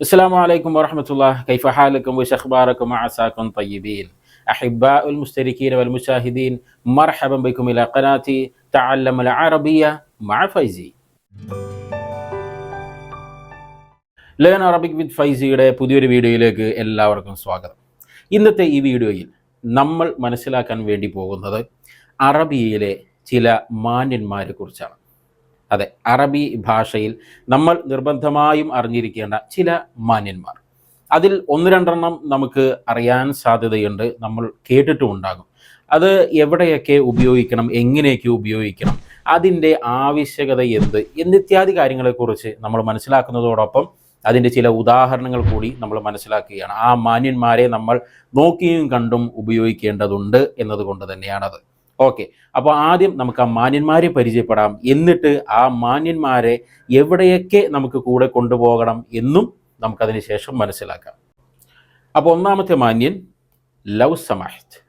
السلام عليكم ورحمة الله كيف حالكم وش أخباركم عساكم طيبين أحباء المشتركين والمشاهدين مرحبا بكم إلى قناة تعلم العربية مع فايزي learn Arabic വിത്ത് ഫൈസിയുടെ പുതിയൊരു വീഡിയോയിലേക്ക് എല്ലാവർക്കും സ്വാഗതം ഇന്നത്തെ ഈ വീഡിയോയിൽ നമ്മൾ മനസ്സിലാക്കാൻ വേണ്ടി പോകുന്നത് അറബിയിലെ ചില മാന്യന്മാരെ കുറിച്ചാണ് അതെ അറബി ഭാഷയിൽ നമ്മൾ നിർബന്ധമായും അറിഞ്ഞിരിക്കേണ്ട ചില മാന്യന്മാർ. അതിൽ ഒന്ന് രണ്ടെണ്ണം നമുക്ക് അറിയാൻ സാധ്യതയുണ്ട് നമ്മൾ കേട്ടിട്ടും ഉണ്ടാകും. അത് എവിടെയൊക്കെ ഉപയോഗിക്കണം എങ്ങനെയൊക്കെ ഉപയോഗിക്കണം അതിന്റെ ആവശ്യകത എന്ത് എന്നിത്യാദി കാര്യങ്ങളെക്കുറിച്ച് നമ്മൾ മനസ്സിലാക്കുന്നതോടൊപ്പം അതിന്റെ ചില ഉദാഹരണങ്ങൾ കൂടി നമ്മൾ മനസ്സിലാക്കുകയാണ്. ആ മാന്യന്മാരെ നമ്മൾ നോക്കിയും കണ്ടും ഉപയോഗിക്കേണ്ടതുണ്ട് എന്നതുകൊണ്ട് തന്നെയാണത്. ഓക്കെ അപ്പോൾ ആദ്യം നമുക്ക് ആ മാന്യന്മാരെ പരിചയപ്പെടാം. എന്നിട്ട് ആ മാന്യന്മാരെ എവിടെയൊക്കെ നമുക്ക് കൂടെ കൊണ്ടുപോകണം എന്നും നമുക്കതിന് ശേഷം മനസ്സിലാക്കാം. അപ്പോൾ ഒന്നാമത്തെ മാന്യൻ ലവ് സമാഹ്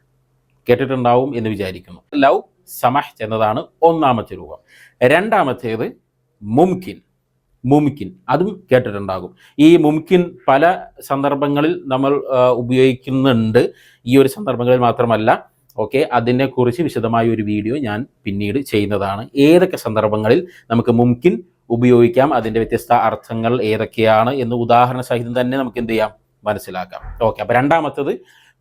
കേട്ടിട്ടുണ്ടാവും എന്ന് വിചാരിക്കുന്നു. ലവ് സമാഹ് എന്നതാണ് ഒന്നാമത്തെ രൂപം. രണ്ടാമത്തേത് മുംകിൻ. മുംകിൻ. അതും കേട്ടിട്ടുണ്ടാകും. ഈ മുംകിൻ പല സന്ദർഭങ്ങളിൽ നമ്മൾ ഉപയോഗിക്കുന്നുണ്ട്. ഈ ഒരു സന്ദർഭങ്ങളിൽ മാത്രമല്ല ഓക്കെ? അതിനെക്കുറിച്ച് വിശദമായ ഒരു വീഡിയോ ഞാൻ പിന്നീട് ചെയ്യുന്നതാണ്. ഏതൊക്കെ സന്ദർഭങ്ങളിൽ നമുക്ക് മുംകിൻ ഉപയോഗിക്കാം? അതിന്റെ വ്യത്യസ്ത അർത്ഥങ്ങൾ ഏതൊക്കെയാണ്? എന്ന് ഉദാഹരണ സഹിതം തന്നെ നമുക്ക് എന്ത് ചെയ്യാം? മനസ്സിലാക്കാം. ഓക്കെ അപ്പോൾ രണ്ടാമത്തത്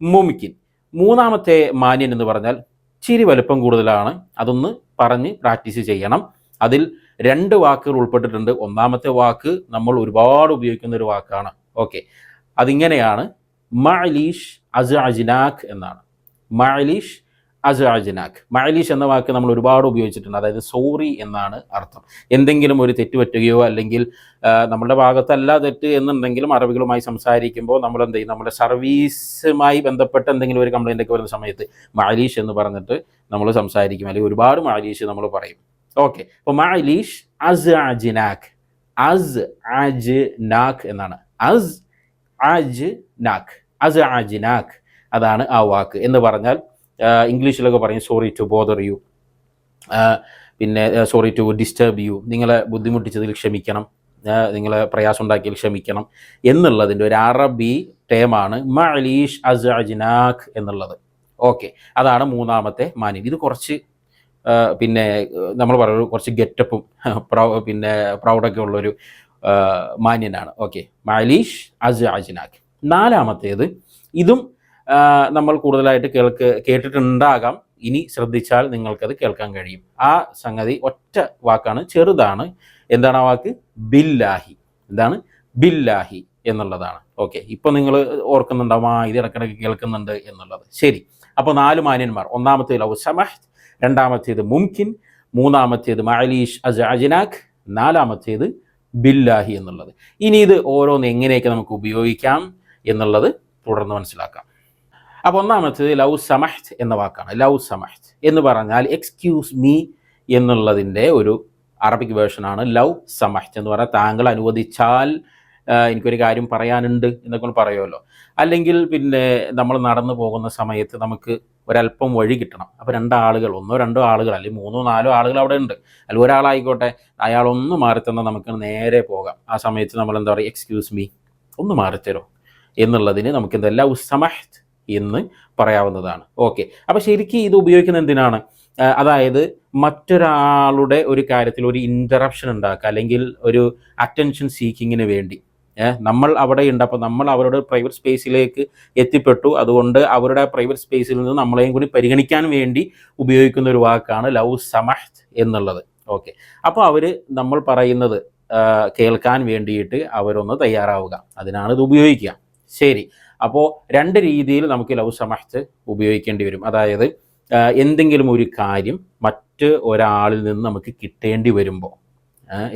മുമിക്കിൻ മൂന്നാമത്തെ മാന്യൻ എന്ന് പറഞ്ഞാൽ ചിരി വലുപ്പം കൂടുതലാണ്. അതൊന്ന് പറഞ്ഞ് പ്രാക്ടീസ് ചെയ്യണം. അതിൽ രണ്ട് വാക്കുകൾ ഉൾപ്പെട്ടിട്ടുണ്ട്. ഒന്നാമത്തെ വാക്ക് നമ്മൾ ഒരുപാട് ഉപയോഗിക്കുന്ന ഒരു വാക്കാണ്. ഓക്കെ അതിങ്ങനെയാണ്. മലീഷ് അസ് അജിനാഖ് എന്നാണ്. മഅലീഷ് അസ് അജിനാഖ് മഅലീഷ് എന്ന വാക്ക് നമ്മൾ ഒരുപാട് ഉപയോഗിച്ചിട്ടുണ്ട്. അതായത് സോറി എന്നാണ് അർത്ഥം. എന്തെങ്കിലും ഒരു തെറ്റ് പറ്റുകയോ അല്ലെങ്കിൽ നമ്മുടെ ഭാഗത്തല്ല തെറ്റ് എന്നുണ്ടെങ്കിലും അറബികളുമായി സംസാരിക്കുമ്പോൾ നമ്മൾ എന്ത് ചെയ്യും? നമ്മുടെ സർവീസുമായി ബന്ധപ്പെട്ട എന്തെങ്കിലും ഒരു കംപ്ലൈന്റ് ഒക്കെ വരുന്ന സമയത്ത് മഅലീഷ് എന്ന് പറഞ്ഞിട്ട് നമ്മൾ സംസാരിക്കും. അല്ലെങ്കിൽ ഒരുപാട് മഅലീഷ് നമ്മൾ പറയും. ഓക്കെ. അപ്പോൾ മഅലീഷ് അസ് അജിനാഖ് അസ് അജ് നാഖ് എന്നാണ്. അസ് അജ് നാഖ് അസ് അജിനാഖ് അതാണ് ആ വാക്ക്. എന്ന് പറഞ്ഞാൽ ഇംഗ്ലീഷിലൊക്കെ പറയും സോറി ടു ബോദർ യു പിന്നെ സോറി ടു ഡിസ്റ്റർബ് യു നിങ്ങളെ ബുദ്ധിമുട്ടിച്ചതിൽ ക്ഷമിക്കണം. നിങ്ങളെ പ്രയാസം ഉണ്ടാക്കിയതിൽ ക്ഷമിക്കണം എന്നുള്ളതിന്റെ ഒരു അറബി ടേമാണ് മലീഷ് അസഅജ്നാഖ് എന്നുള്ളത്. ഓക്കെ അതാണ് മൂന്നാമത്തെ മാന്യം ഇത് കുറച്ച് പിന്നെ നമ്മൾ പറയുന്നത് കുറച്ച് ഗെറ്റപ്പും പിന്നെ പ്രൗഡൊക്കെ ഉള്ളൊരു മാന്യനാണ്. ഓക്കെ മലീഷ് അസ് അജിനാഖ് നാലാമത്തേത് ഇതും നമ്മൾ കൂടുതലായിട്ട് കേൾക്ക് കേട്ടിട്ടുണ്ടാകാം. ഇനി ശ്രദ്ധിച്ചാൽ നിങ്ങൾക്കത് കേൾക്കാൻ കഴിയും. ആ സംഗതി ഒറ്റ വാക്കാണ് ചെറുതാണ്. എന്താണ് ആ വാക്ക്? ബില്ലാഹി. എന്താണ്? ബില്ലാഹി എന്നുള്ളതാണ്. ഓക്കെ ഇപ്പൊ നിങ്ങൾ ഓർക്കുന്നുണ്ടാവും ആ ഇത് ഇടക്കിടക്ക് കേൾക്കുന്നുണ്ട് എന്നുള്ളത്. ശരി അപ്പോൾ നാല് മാന്യന്മാർ. ഒന്നാമത്തേത് ലവ് സമഹ് രണ്ടാമത്തേത് മുംകിൻ മൂന്നാമത്തേത് മാലീഷ് അസ് അജിനാഖ് നാലാമത്തേത് ബില്ലാഹി എന്നുള്ളത്. ഇനി ഇത് ഓരോന്ന് എങ്ങനെയൊക്കെ നമുക്ക് ഉപയോഗിക്കാം എന്നുള്ളത് തുടർന്ന് മനസ്സിലാക്കാം. അപ്പോൾ ഒന്നാമത്തേത് ലൗ സമഹ്ത് എന്ന വാക്കാണ്. ലൗ സമഹ്ത് എന്ന് പറഞ്ഞാൽ എക്സ്ക്യൂസ് മീ എന്നുള്ളതിന്റെ ഒരു അറബിക് വേർഷനാണ് ലൗ സമഹ്ത് എന്ന് പറഞ്ഞാൽ താങ്കൾ അനുവദിച്ചാൽ എനിക്കൊരു കാര്യം പറയാനുണ്ട് എന്നൊക്കെ പറയുമല്ലോ. അല്ലെങ്കിൽ പിന്നെ നമ്മൾ നടന്നു പോകുന്ന സമയത്ത് നമുക്ക് ഒരല്പം വഴി കിട്ടണം. അപ്പോൾ രണ്ടാളുകൾ ഒന്നോ രണ്ടോ ആളുകൾ അല്ലെങ്കിൽ മൂന്നോ നാലോ ആളുകൾ അവിടെ ഉണ്ട്. അല്ലെങ്കിൽ ഒരാളായിക്കോട്ടെ അയാളൊന്ന് മാറി തന്നാൽ നമുക്ക് നേരെ പോകാം. ആ സമയത്ത് നമ്മൾ എന്താ പറയുക എക്സ്ക്യൂസ് മീ ഒന്ന് മാറിത്തരോ എന്നുള്ളതിന് നമുക്ക് എന്തെല്ലാം സമഹ് എന്ന് പറയാവുന്നതാണ്. ഓക്കെ അപ്പോൾ ശരിക്കും ഇത് ഉപയോഗിക്കുന്നത് എന്തിനാണ്? അതായത് മറ്റൊരാളുടെ ഒരു കാര്യത്തിൽ ഒരു ഇന്ററപ്ഷൻ ഉണ്ടാക്കുക അല്ലെങ്കിൽ ഒരു അറ്റൻഷൻ സീക്കിങ്ങിന് വേണ്ടി. നമ്മൾ അവിടെ ഉണ്ട്. അപ്പോൾ നമ്മൾ അവരുടെ പ്രൈവറ്റ് സ്പേസിലേക്ക് എത്തിപ്പെട്ടു. അതുകൊണ്ട് അവരുടെ പ്രൈവറ്റ് സ്പേസിൽ നിന്ന് നമ്മളെയും കൂടി പരിഗണിക്കാൻ വേണ്ടി ഉപയോഗിക്കുന്ന ഒരു വാക്കാണ് ലവ് സമഹ് എന്നുള്ളത്. ഓക്കെ അപ്പോൾ അവർ നമ്മൾ പറയുന്നത് കേൾക്കാൻ വേണ്ടിയിട്ട് അവരൊന്ന് തയ്യാറാവുക. അതിനാണ് ഇത് ഉപയോഗിക്കുക. ശരി. അപ്പോൾ രണ്ട് രീതിയിൽ നമുക്ക് ലവ് സമഹ് ഉപയോഗിക്കേണ്ടി വരും. അതായത് എന്തെങ്കിലും ഒരു കാര്യം മറ്റ് ഒരാളിൽ നിന്ന് നമുക്ക് കിട്ടേണ്ടി വരുമ്പോൾ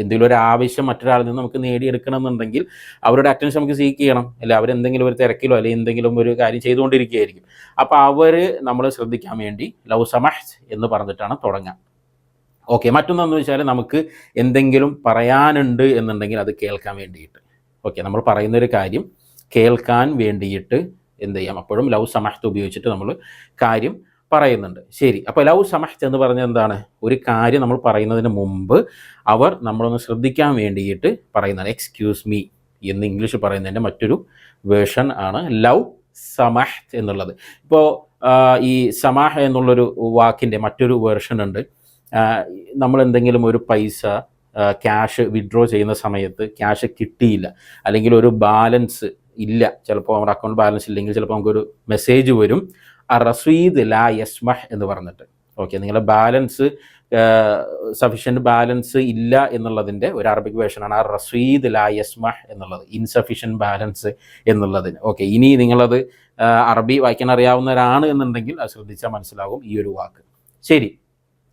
എന്തെങ്കിലും ഒരു ആവശ്യം മറ്റൊരാളിൽ നിന്ന് നമുക്ക് നേടിയെടുക്കണം എന്നുണ്ടെങ്കിൽ അവരുടെ അറ്റൻഷൻ നമുക്ക് സീക്ക് ചെയ്യണം. അല്ലെ അവരെന്തെങ്കിലും ഒരു തിരക്കിലോ അല്ലെങ്കിൽ എന്തെങ്കിലും ഒരു കാര്യം ചെയ്തുകൊണ്ടിരിക്കുകയായിരിക്കും. അപ്പോൾ അവർ നമ്മൾ ശ്രദ്ധിക്കാൻ വേണ്ടി ലവ് സമഹ് എന്ന് പറഞ്ഞിട്ടാണ് തുടങ്ങുക ഓക്കെ മറ്റൊന്നെന്ന് വെച്ചാൽ നമുക്ക് എന്തെങ്കിലും പറയാനുണ്ട് എന്നുണ്ടെങ്കിൽ അത് കേൾക്കാൻ വേണ്ടിയിട്ട്. ഓക്കെ നമ്മൾ പറയുന്നൊരു കാര്യം കേൾക്കാൻ വേണ്ടിയിട്ട് എന്ത് ചെയ്യാം? അപ്പോഴും ലവ് സമഹത്ത് ഉപയോഗിച്ചിട്ട് നമ്മൾ കാര്യം പറയുന്നുണ്ട്. ശരി. അപ്പോൾ ലവ് സമഹത്ത് എന്ന് പറഞ്ഞാൽ എന്താണ്? ഒരു കാര്യം നമ്മൾ പറയുന്നതിന് മുമ്പ് അവർ നമ്മളൊന്ന് ശ്രദ്ധിക്കാൻ വേണ്ടിയിട്ട് പറയുന്നതാണ്. എക്സ്ക്യൂസ് മീ എന്ന് ഇംഗ്ലീഷ് പറയുന്നതിന്റെ മറ്റൊരു വേർഷൻ ആണ് ലവ് സമഹ് എന്നുള്ളത്. ഇപ്പോൾ ഈ സമാഹ എന്നുള്ളൊരു വാക്കിന്റെ മറ്റൊരു വേർഷൻ ഉണ്ട്. നമ്മൾ എന്തെങ്കിലും ഒരു പൈസ ക്യാഷ് വിഡ്രോ ചെയ്യുന്ന സമയത്ത് ക്യാഷ് കിട്ടിയില്ല. അല്ലെങ്കിൽ ഒരു ബാലൻസ് ഇല്ല. ചിലപ്പോൾ നമ്മുടെ അക്കൗണ്ട് ബാലൻസ് ഇല്ലെങ്കിൽ ചിലപ്പോൾ നമുക്കൊരു മെസ്സേജ് വരും. ആ റസീദ് ലാ യസ്മഹ് എന്ന് പറഞ്ഞിട്ട്. ഓക്കെ നിങ്ങളുടെ ബാലൻസ് സഫീഷ്യന്റ് ബാലൻസ് ഇല്ല എന്നുള്ളതിന്റെ ഒരു അറബിക് വേഷനാണ് ആ റസീദ് ലാ യസ്മഹ് എന്നുള്ളത്. ഇൻസഫിഷ്യന്റ് ബാലൻസ് എന്നുള്ളതിന്. ഓക്കെ ഇനി നിങ്ങളത് അറബി വായിക്കാൻ അറിയാവുന്നവരാണ് എന്നുണ്ടെങ്കിൽ അത് ശ്രദ്ധിച്ചാൽ മനസ്സിലാകും ഈ ഒരു വാക്ക്. ശരി.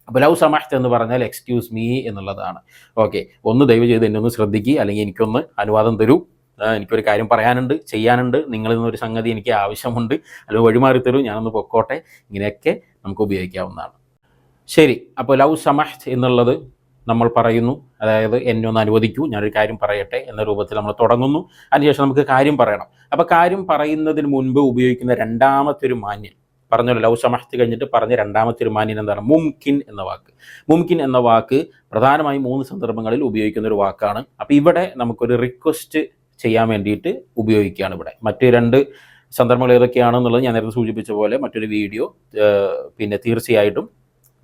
അപ്പോൾ ലവ് സമഹത്ത് എന്ന് പറഞ്ഞാൽ എക്സ്ക്യൂസ് മീ എന്നുള്ളതാണ്. ഓക്കെ ഒന്ന് ദയവ് ചെയ്ത് എന്നെ ഒന്ന് ശ്രദ്ധിക്കുക അല്ലെങ്കിൽ എനിക്കൊന്ന് അനുവാദം തരൂ. എനിക്കൊരു കാര്യം പറയാനുണ്ട് ചെയ്യാനുണ്ട്. നിങ്ങളിൽ നിന്നൊരു സംഗതി എനിക്ക് ആവശ്യമുണ്ട്. അല്ലെങ്കിൽ വഴിമാറി തരൂ ഞാനൊന്ന് പൊക്കോട്ടെ. ഇങ്ങനെയൊക്കെ നമുക്ക് ഉപയോഗിക്കാവുന്നതാണ്. ശരി അപ്പോൾ ലവ് സമഹ് എന്നുള്ളത് നമ്മൾ പറയുന്നു. അതായത് എന്നെ ഒന്ന് അനുവദിക്കൂ ഞാനൊരു കാര്യം പറയട്ടെ എന്ന രൂപത്തിൽ നമ്മൾ തുടങ്ങുന്നു. അതിനുശേഷം നമുക്ക് കാര്യം പറയണം. അപ്പോൾ കാര്യം പറയുന്നതിന് മുൻപ് ഉപയോഗിക്കുന്ന രണ്ടാമത്തെ ഒരു മാന്യൻ. പറഞ്ഞല്ലോ ലവ് സമഹത്ത് കഴിഞ്ഞിട്ട് പറഞ്ഞ രണ്ടാമത്തെ ഒരു മാന്യൻ എന്താണ്? മുംകിൻ എന്ന വാക്ക്. മുംകിൻ എന്ന വാക്ക് പ്രധാനമായും മൂന്ന് സന്ദർഭങ്ങളിൽ ഉപയോഗിക്കുന്ന ഒരു വാക്കാണ്. അപ്പോൾ ഇവിടെ നമുക്കൊരു റിക്വസ്റ്റ് ചെയ്യാൻ വേണ്ടിയിട്ട് ഉപയോഗിക്കുകയാണ് ഇവിടെ. മറ്റ് രണ്ട് സന്ദർഭങ്ങൾ ഏതൊക്കെയാണെന്നുള്ളത് ഞാൻ നേരത്തെ സൂചിപ്പിച്ച പോലെ മറ്റൊരു വീഡിയോ പിന്നെ തീർച്ചയായിട്ടും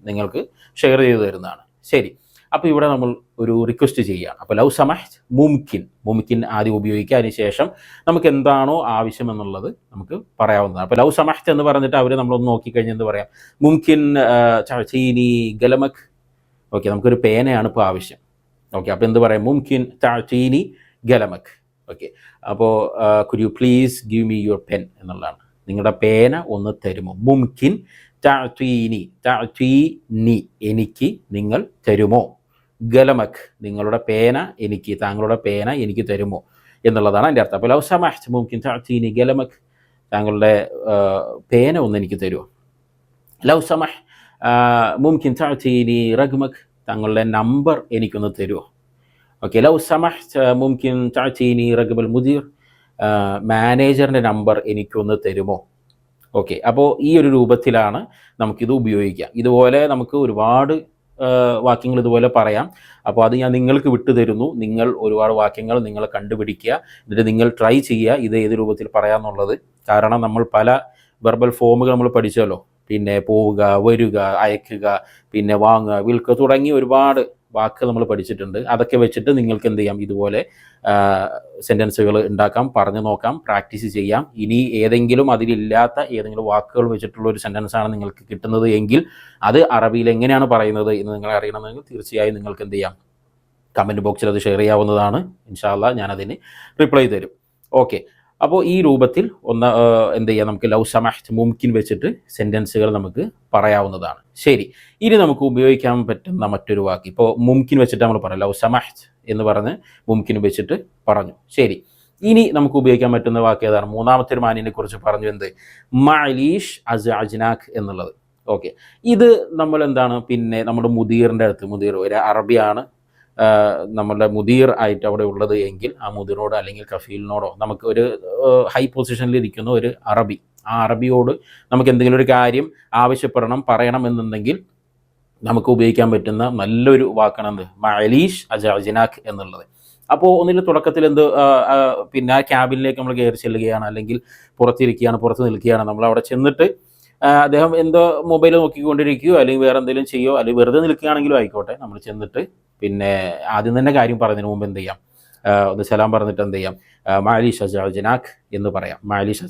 നിങ്ങൾക്ക് ഷെയർ ചെയ്തു തരുന്നതാണ്. ശരി. അപ്പോൾ ഇവിടെ നമ്മൾ ഒരു റിക്വസ്റ്റ് ചെയ്യുകയാണ്. അപ്പോൾ ലവ് സമഹ് മുംകിൻ മുംകിൻ ആദ്യം ഉപയോഗിക്കുക. അതിന് ശേഷം നമുക്ക് എന്താണോ ആവശ്യം എന്നുള്ളത് നമുക്ക് പറയാവുന്നതാണ്. അപ്പോൾ ലവ് സമഹ് എന്ന് പറഞ്ഞിട്ട് അവർ നമ്മളൊന്ന് നോക്കിക്കഴിഞ്ഞാൽ എന്ത് പറയാം? മുംകിൻ ചീനി ഗലമക്. ഓക്കെ നമുക്കൊരു പേനയാണ് ഇപ്പോൾ ആവശ്യം. ഓക്കെ അപ്പോൾ എന്ത് പറയാം? മുംകിൻ ചീനി ഗലമക്. ഓക്കെ അപ്പോൾ could you please give me your pen എന്നുള്ളതാണ്. നിങ്ങളുടെ പേന ഒന്ന് തരുമോ? മുംകിൻ താഴ്ത്തീനി താഴ്ത്തീനി എനിക്ക് നിങ്ങൾ തരുമോ? ഗലമഖ് നിങ്ങളുടെ പേന എനിക്ക് താങ്കളുടെ പേന എനിക്ക് തരുമോ? എന്നുള്ളതാണ് എന്റെ അർത്ഥം. അപ്പോൾ ലവ് സമഹ് മുംകിൻ താഴ്ത്തീനി ഗലമഖ് താങ്കളുടെ പേന ഒന്ന് എനിക്ക് തരുമോ? ലവ് സമഹ് മുംകിൻ താഴ്ത്തീനി റഗ്മഖ് താങ്കളുടെ നമ്പർ എനിക്കൊന്ന് തരുമോ? ഓക്കെ ലവ് സമഹ് മുംകിൻ തഅ്തീനി റഗബൽ മുദീർ മാനേജറിന്റെ നമ്പർ എനിക്കൊന്ന് തരുമോ? ഓക്കെ അപ്പോൾ ഈ ഒരു രൂപത്തിലാണ് നമുക്കിത് ഉപയോഗിക്കാം. ഇതുപോലെ നമുക്ക് ഒരുപാട് വാക്യങ്ങൾ ഇതുപോലെ പറയാം. അപ്പോൾ അത് ഞാൻ നിങ്ങൾക്ക് വിട്ടുതരുന്നു നിങ്ങൾ ഒരുപാട് വാക്യങ്ങൾ നിങ്ങൾ കണ്ടുപിടിക്കുക. എന്നിട്ട് നിങ്ങൾ ട്രൈ ചെയ്യുക ഇത് ഏത് രൂപത്തിൽ പറയാമെന്നുള്ളത് കാരണം നമ്മൾ പല വെർബൽ ഫോമുകൾ നമ്മൾ പഠിച്ചല്ലോ. പിന്നെ പോവുക വരിക അയക്കുക പിന്നെ വാങ്ങുക വിൽക്കുക തുടങ്ങി ഒരുപാട് വാക്ക് നമ്മൾ പഠിച്ചിട്ടുണ്ട്. അതൊക്കെ വെച്ചിട്ട് നിങ്ങൾക്ക് എന്ത് ചെയ്യാം? ഇതുപോലെ സെന്റൻസുകൾ ഉണ്ടാക്കാം പറഞ്ഞു നോക്കാം പ്രാക്ടീസ് ചെയ്യാം. ഇനി ഏതെങ്കിലും അതിലില്ലാത്ത ഏതെങ്കിലും വാക്കുകൾ വെച്ചിട്ടുള്ള ഒരു സെന്റൻസാണ് നിങ്ങൾക്ക് കിട്ടുന്നത് എങ്കിൽ അത് അറബിയിൽ എങ്ങനെയാണ് പറയുന്നത് എന്ന് നിങ്ങൾ അറിയണമെങ്കിൽ തീർച്ചയായും നിങ്ങൾക്ക് എന്ത് ചെയ്യാം? കമന്റ് ബോക്സിൽ അത് ഷെയർ ചെയ്യാവുന്നതാണ്. ഇൻഷാല്ല ഞാനതിന് റിപ്ലൈ തരും. ഓക്കെ അപ്പോൾ ഈ രൂപത്തിൽ ഒന്ന് എന്ത് ചെയ്യാം? നമുക്ക് ലൗ സമഹ്ത് മുംകിൻ വെച്ചിട്ട് സെന്റൻസുകൾ നമുക്ക് പറയാവുന്നതാണ്. ശരി. ഇനി നമുക്ക് ഉപയോഗിക്കാൻ പറ്റുന്ന മറ്റൊരു വാക്ക്. ഇപ്പോൾ മുംകിൻ വെച്ചിട്ട് നമ്മൾ പറയാം. ലൗ സമഹ്ത് എന്ന് പറഞ്ഞ് മുംകിൻ വെച്ചിട്ട് പറഞ്ഞു. ശരി. ഇനി നമുക്ക് ഉപയോഗിക്കാൻ പറ്റുന്ന വാക്ക് ഏതാണ്? മൂന്നാമത്തെ ഒരു മാനിനെ കുറിച്ച് പറഞ്ഞു എന്ത്? മലീഷ് അസ് അജ്നാഖ് എന്നുള്ളത്. ഓക്കെ. ഇത് നമ്മൾ എന്താണ്? പിന്നെ നമ്മുടെ മുദീറിന്റെ അടുത്ത് മുദീർ ഒരു അറബിയാണ്. നമ്മളുടെ മുദീർ ആയിട്ട് അവിടെ ഉള്ളത് എങ്കിൽ ആ മുദീറിനോട് അല്ലെങ്കിൽ കഫീലിനോടോ നമുക്ക് ഒരു ഹൈ പൊസിഷനിൽ ഇരിക്കുന്ന ഒരു അറബി ആ അറബിയോട് നമുക്ക് എന്തെങ്കിലും ഒരു കാര്യം ആവശ്യപ്പെടണം പറയണം എന്നുണ്ടെങ്കിൽ നമുക്ക് ഉപയോഗിക്കാൻ പറ്റുന്ന നല്ലൊരു വാക്കാണ് എന്ത്? മലീഷ് അജാജിനാഖ് എന്നുള്ളത്. അപ്പോൾ ഒന്നിന്റെ തുടക്കത്തിൽ എന്ത് പിന്നെ ക്യാബിനിലേക്ക് നമ്മൾ കയറി ചെല്ലുകയാണ് അല്ലെങ്കിൽ പുറത്തിരിക്കുകയാണ് പുറത്ത് നിൽക്കുകയാണ്. നമ്മൾ അവിടെ ചെന്നിട്ട് അദ്ദേഹം എന്തോ മൊബൈൽ നോക്കിക്കൊണ്ടിരിക്കുകയോ അല്ലെങ്കിൽ വേറെ എന്തെങ്കിലും ചെയ്യോ അല്ലെങ്കിൽ വെറുതെ നിൽക്കുകയാണെങ്കിലും ആയിക്കോട്ടെ. നമ്മൾ ചെന്നിട്ട് പിന്നെ ആദ്യം തന്നെ കാര്യം പറഞ്ഞതിന് മുമ്പ് എന്ത് ചെയ്യാം? ഒന്ന് സലാം പറഞ്ഞിട്ട് എന്ത് ചെയ്യാം? മാലിഷ് ഷജാജനാഖ് എന്ന് പറയാം. മാലിഷ്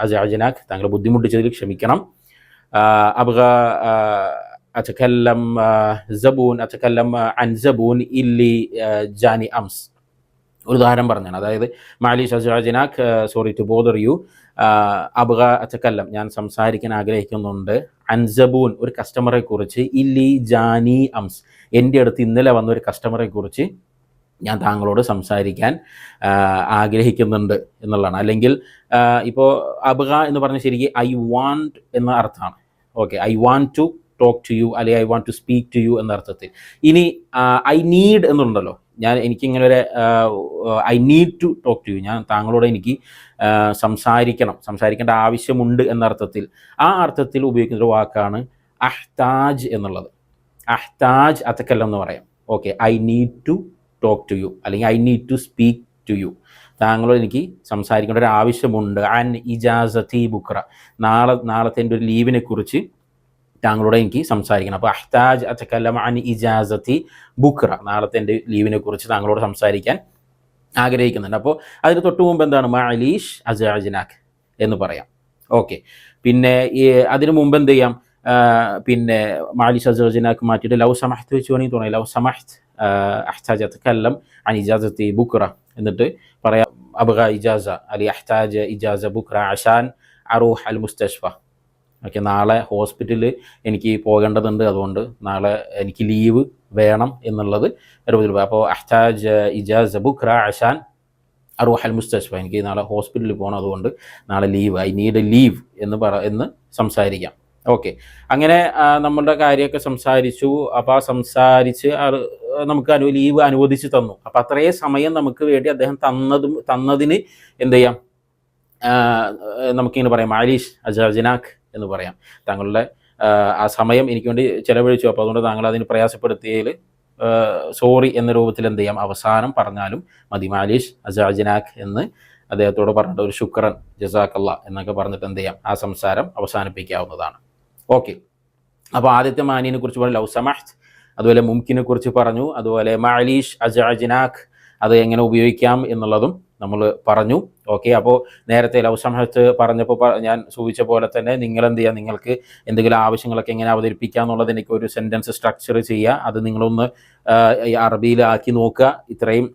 അജാജനാഖ് താങ്കൾ ബുദ്ധിമുട്ടിച്ചതിൽ ക്ഷമിക്കണം. അബ്ഗ അച്ചക്കല്ലം ജബൂൻ അച്ചക്കല്ലം അൻസബൂൻ ഇല്ലി ജാനി അംസ്. ഒരു ഉദാഹരണം പറഞ്ഞാണ്. അതായത് മാലിഷ് ഷജാജനാഖ് സോറി ടു ബോദർ യു അബ്ഗ അച്ചക്കല്ലം. ഞാൻ സംസാരിക്കാൻ ആഗ്രഹിക്കുന്നുണ്ട്. അൻസബൂൻ ഒരു കസ്റ്റമറെ കുറിച്ച്. ഇല്ലി ജാനി അംസ്. എന്റെ അടുത്ത് ഇന്നലെ വന്ന ഒരു കസ്റ്റമറെ കുറിച്ച് ഞാൻ താങ്കളോട് സംസാരിക്കാൻ ആഗ്രഹിക്കുന്നുണ്ട് എന്നുള്ളതാണ്. അല്ലെങ്കിൽ ഇപ്പോൾ അബ്ഗ എന്ന് പറഞ്ഞ ശരിക്കും ഐ വാണ്ട് എന്ന അർത്ഥമാണ്. Okay I want to talk to you അല്ലെങ്കിൽ I want to speak to you എന്ന അർത്ഥത്തിൽ. ഇനി ഐ നീഡ് എന്നുണ്ടല്ലോ. ഞാൻ എനിക്കിങ്ങനെ ഒരു I need to talk to you. ഞാൻ താങ്കളോട് എനിക്ക് സംസാരിക്കണം. സംസാരിക്കേണ്ട ആവശ്യമുണ്ട് എന്ന അർത്ഥത്തിൽ ആ അർത്ഥത്തിൽ ഉപയോഗിക്കുന്ന ഒരു വാക്കാണ് അഹ്താജ് എന്നുള്ളത്. അഹ്താജ് അത്തക്കല്ല എന്ന് പറയാം. Okay I need to talk to you. അല്ലെങ്കിൽ I need to speak to you. താങ്കളോട് എനിക്ക് സംസാരിക്കേണ്ട ഒരു ആവശ്യമുണ്ട്. അൻ ഇജാസത്തി ബുക്ര നാളെ നാളത്തെ എന്റെ ഒരു ലീവിനെ കുറിച്ച് താങ്കളോട് എനിക്ക് സംസാരിക്കണം. അപ്പോൾ അഹ്താജ് അത്തക്കല്ലം അൻ ഇജാസത്തി ബുക്ര നാളത്തെ എന്റെ ലീവിനെ കുറിച്ച് താങ്കളോട് സംസാരിക്കാൻ ആഗ്രഹിക്കുന്നുണ്ട്. അപ്പോൾ അതിന് തൊട്ട് മുമ്പ് എന്താണ്? മാലീഷ് അജാജിനാഖ് എന്ന് പറയാം. ഓക്കെ. പിന്നെ അതിനു മുമ്പ് എന്ത് ചെയ്യാം? പിന്നെ മാലിഷ് അജാജിനാഖ് മാറ്റിയിട്ട് ലവ് സമഹത്ത് വെച്ച് വേണമെങ്കിൽ തുടങ്ങി. ലവ് സമഹത്ത് അഹ്താജ് അത്തക്കല്ലം അൻ ഇജാസത്തി ബുക്ര എന്നിട്ട് പറയാം. അബ്ഗ ഇജാസ അലി അഹ്താജ് ഇജാസ ബുക്ര അഷാൻ അറൂഹ് അൽ മുസ്തഷ്ഫ. ഓക്കെ നാളെ ഹോസ്പിറ്റലിൽ എനിക്ക് പോകേണ്ടതുണ്ട്. അതുകൊണ്ട് നാളെ എനിക്ക് ലീവ് വേണം എന്നുള്ളത് രൂപത്തിൽ അപ്പോൾ അഹ്താജ് ഇജാസ് ബുക്ര അഷാൻ അറുഹൽ മുസ്തഷ്ഫ എനിക്ക് നാളെ ഹോസ്പിറ്റലിൽ പോകണം. അതുകൊണ്ട് നാളെ leave. I need a leave എന്ന് പറ എന്ന് സംസാരിക്കാം. ഓക്കെ. അങ്ങനെ നമ്മളുടെ കാര്യമൊക്കെ സംസാരിച്ചു. അപ്പോൾ ആ സംസാരിച്ച് നമുക്ക് അനു ലീവ് അനുവദിച്ച് തന്നു. അപ്പോൾ അത്രയും സമയം നമുക്ക് വേണ്ടി അദ്ദേഹം തന്നതും തന്നതിന് എന്ത് ചെയ്യാം? നമുക്കിങ്ങനെ പറയാം. ആലീഷ് അജാജിനാഖ് എന്ന് പറയാം. താങ്കളുടെ ആ, സമയം എനിക്ക് വേണ്ടി ചെലവഴിച്ചു. അപ്പോൾ അതുകൊണ്ട് താങ്കൾ അതിന് പ്രയാസപ്പെടുത്തിയതിൽ സോറി എന്ന രൂപത്തിൽ എന്ത് ചെയ്യാം? അവസാനം പറഞ്ഞാലും മതി. മാലീഷ് അജാജിനാഖ് എന്ന് അദ്ദേഹത്തോട് പറഞ്ഞിട്ട് ഒരു ശുക്രൻ ജസാക്കല്ല എന്നൊക്കെ പറഞ്ഞിട്ട് എന്ത് ചെയ്യാം? ആ സംസാരം അവസാനിപ്പിക്കാവുന്നതാണ്. ഓക്കെ. അപ്പോൾ ആദ്യത്തെ മാനിയെ കുറിച്ച് പറഞ്ഞു ലവ് സമാഹ് അതുപോലെ മുംകിനെ കുറിച്ച് പറഞ്ഞു അതുപോലെ മാലീഷ് അജാജിനാഖ് അത് എങ്ങനെ ഉപയോഗിക്കാം എന്നുള്ളതും നമ്മൾ പറഞ്ഞു. ഓക്കെ അപ്പോൾ നേരത്തെ ലവ് സമഹത്ത് പറഞ്ഞപ്പോൾ ഞാൻ സൂചിച്ച പോലെ തന്നെ നിങ്ങൾ എന്ത് ചെയ്യുക നിങ്ങൾക്ക് എന്തെങ്കിലും ആവശ്യങ്ങളൊക്കെ എങ്ങനെ അവതരിപ്പിക്കുക എന്നുള്ളത് എനിക്ക് ഒരു സെന്റൻസ് സ്ട്രക്ചർ ചെയ്യുക അത് നിങ്ങളൊന്ന് അറബിയിലാക്കി നോക്കുക. ഇത്രയും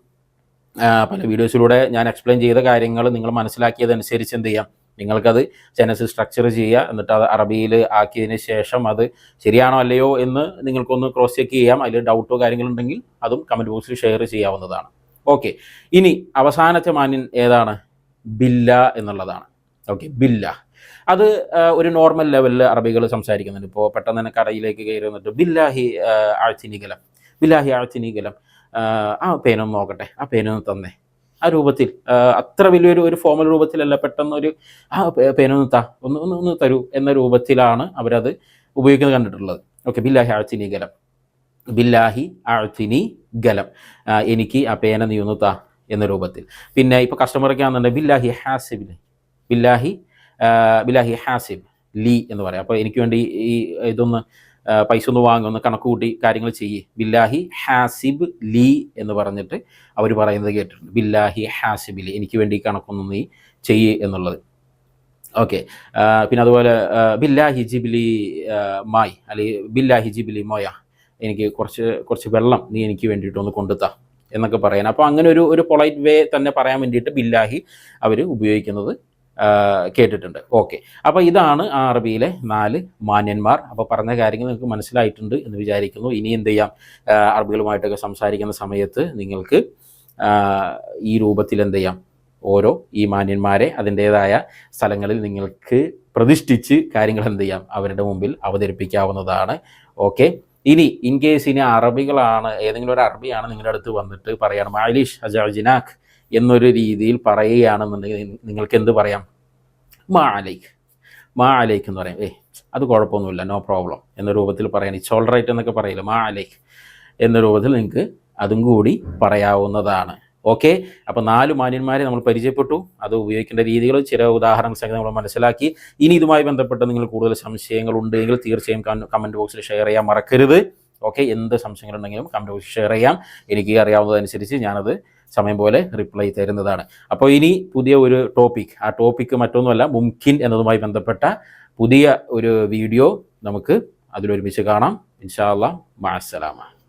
പല വീഡിയോസിലൂടെ ഞാൻ എക്സ്പ്ലെയിൻ ചെയ്ത കാര്യങ്ങൾ നിങ്ങൾ മനസ്സിലാക്കിയതനുസരിച്ച് എന്ത് ചെയ്യാം? നിങ്ങൾക്കത് സെന്റൻസ് സ്ട്രക്ചർ ചെയ്യുക എന്നിട്ട് അത് അറബിയിൽ ആക്കിയതിന് ശേഷം അത് ശരിയാണോ അല്ലയോ എന്ന് നിങ്ങൾക്കൊന്ന് ക്രോസ് ചെക്ക് ചെയ്യാം. അതിൽ ഡൗട്ടോ കാര്യങ്ങളുണ്ടെങ്കിൽ അതും കമന്റ് ബോക്സിൽ ഷെയർ ചെയ്യാവുന്നതാണ്. ഓക്കെ ഇനി അവസാനത്തെ മാന്യൻ ഏതാണ്? ബില്ല എന്നുള്ളതാണ്. ഓക്കെ ബില്ല. അത് ഒരു നോർമൽ ലെവലിൽ അറബികൾ സംസാരിക്കുന്നുണ്ട്. ഇപ്പോൾ പെട്ടെന്ന് തന്നെ കടയിലേക്ക് കയറി വന്നിട്ട് ബില്ലാഹി ആഴ്ചനീകലം ബില്ലാഹി ആഴ്ചനീകലം ആ പേനൊന്ന് നോക്കട്ടെ. ആ പേനൊന്ന് തന്നേ. ആ രൂപത്തിൽ അത്ര വലിയൊരു ഒരു ഫോമൽ രൂപത്തിലല്ല പെട്ടെന്ന് ഒരു ആ പേനൊന്ന് താ. ഒന്ന് ഒന്ന് ഒന്ന് തരൂ. എന്ന രൂപത്തിലാണ് അവരത് ഉപയോഗിക്കുന്നത് കണ്ടിട്ടുള്ളത്. ഓക്കെ ബില്ലാഹി ആഴ്ചനീകലം ബില്ലാഹി ആഴ്ചിനി ഗലം. എനിക്ക് ആ പേന നീ ഒന്ന് താ. എന്ന രൂപത്തിൽ. പിന്നെ ഇപ്പോൾ കസ്റ്റമറൊക്കെ ആണെന്നുണ്ടെങ്കിൽ ബില്ലാഹി ഹാസിബ് ബില്ലാഹി ബില്ലാഹി ഹാസിബ് ലീ എന്ന് പറയാം. അപ്പോൾ എനിക്ക് വേണ്ടി ഈ ഇതൊന്ന് പൈസ ഒന്ന് വാങ്ങുന്ന കണക്ക് കൂട്ടി കാര്യങ്ങൾ ചെയ്യേ. ബില്ലാഹി ഹാസിബ് ലീ എന്ന് പറഞ്ഞിട്ട് അവർ പറയുന്നത് കേട്ടിട്ടുണ്ട്. ബില്ലാഹി ഹാസിബ് ലീ. എനിക്ക് വേണ്ടി കണക്കൊന്നും നീ ചെയ്യേ എന്നുള്ളത്. ഓക്കെ. പിന്നെ അതുപോലെ ബില്ലാഹി ജിബിലി മായി. അല്ലെങ്കിൽ ബില്ലാഹി ജിബിലി മോയ. എനിക്ക് കുറച്ച് കുറച്ച് വെള്ളം നീ എനിക്ക് വേണ്ടിയിട്ടൊന്ന് കൊണ്ടുത്താ. എന്നൊക്കെ പറയാൻ. അപ്പോൾ അങ്ങനെ ഒരു ഒരു പൊളൈറ്റ് വേ തന്നെ പറയാൻ വേണ്ടിയിട്ട് ബില്ലാഹി അവർ ഉപയോഗിക്കുന്നത് കേട്ടിട്ടുണ്ട്. ഓക്കെ അപ്പോൾ ഇതാണ് ആ അറബിയിലെ നാല് മാന്യന്മാർ. അപ്പോൾ പറഞ്ഞ കാര്യങ്ങൾ നിങ്ങൾക്ക് മനസ്സിലായിട്ടുണ്ട് എന്ന് വിചാരിക്കുന്നു. ഇനി എന്ത് ചെയ്യാം? അറബികളുമായിട്ടൊക്കെ സംസാരിക്കുന്ന സമയത്ത് നിങ്ങൾക്ക് ഈ രൂപത്തിൽ എന്ത് ചെയ്യാം? ഓരോ ഈ മാന്യന്മാരെ അതിന്റേതായ സ്ഥലങ്ങളിൽ നിങ്ങൾക്ക് പ്രതിഷ്ഠിച്ച് കാര്യങ്ങൾ എന്ത് ചെയ്യാം? അവരുടെ മുമ്പിൽ അവതരിപ്പിക്കാവുന്നതാണ്. ഓക്കെ ഇനി ഇൻ കേസ് ഇനി അറബികളാണ് ഏതെങ്കിലും ഒരു അറബിയാണ് നിങ്ങളുടെ അടുത്ത് വന്നിട്ട് പറയണം മാലിഷ് അജാജിനാഖ് എന്നൊരു രീതിയിൽ പറയുകയാണെന്നുണ്ടെങ്കിൽ നിങ്ങൾക്ക് എന്ത് പറയാം? മാ അലൈക്ക് മാ എന്ന് പറയാം. ഏയ് അത് കുഴപ്പമൊന്നുമില്ല നോ പ്രോബ്ലം എന്ന രൂപത്തിൽ പറയാൻ ഇറ്റ്സ് ഓൾ റൈറ്റ് എന്നൊക്കെ പറയില്ല മാ എന്ന രൂപത്തിൽ നിങ്ങൾക്ക് അതും കൂടി പറയാവുന്നതാണ്. ഓക്കെ? അപ്പോൾ നാല് മാന്യന്മാരെ നമ്മൾ പരിചയപ്പെട്ടു. അത് ഉപയോഗിക്കേണ്ട രീതികൾ ചില ഉദാഹരണ സഹിതം നമ്മൾ മനസ്സിലാക്കി. ഇനി ഇതുമായി ബന്ധപ്പെട്ട് നിങ്ങൾ കൂടുതൽ സംശയങ്ങൾ ഉണ്ടെങ്കിൽ തീർച്ചയായും കമന്റ് ബോക്സിൽ ഷെയർ ചെയ്യാൻ മറക്കരുത്. ഓക്കെ? എന്ത് സംശയങ്ങളുണ്ടെങ്കിലും കമന്റ് ബോക്സിൽ ഷെയർ ചെയ്യാം. എനിക്ക് അറിയാവുന്നതനുസരിച്ച് ഞാനത് സമയം പോലെ റിപ്ലൈ തരുന്നതാണ്. അപ്പോൾ ഇനി പുതിയ ഒരു ടോപ്പിക് ആ ടോപ്പിക്ക് മറ്റൊന്നുമല്ല മുംകിൻ എന്നതുമായി ബന്ധപ്പെട്ട പുതിയ ഒരു വീഡിയോ നമുക്ക് അതിലൊരുമിച്ച് കാണാം. ഇൻഷാ അല്ലാ മാസലാമ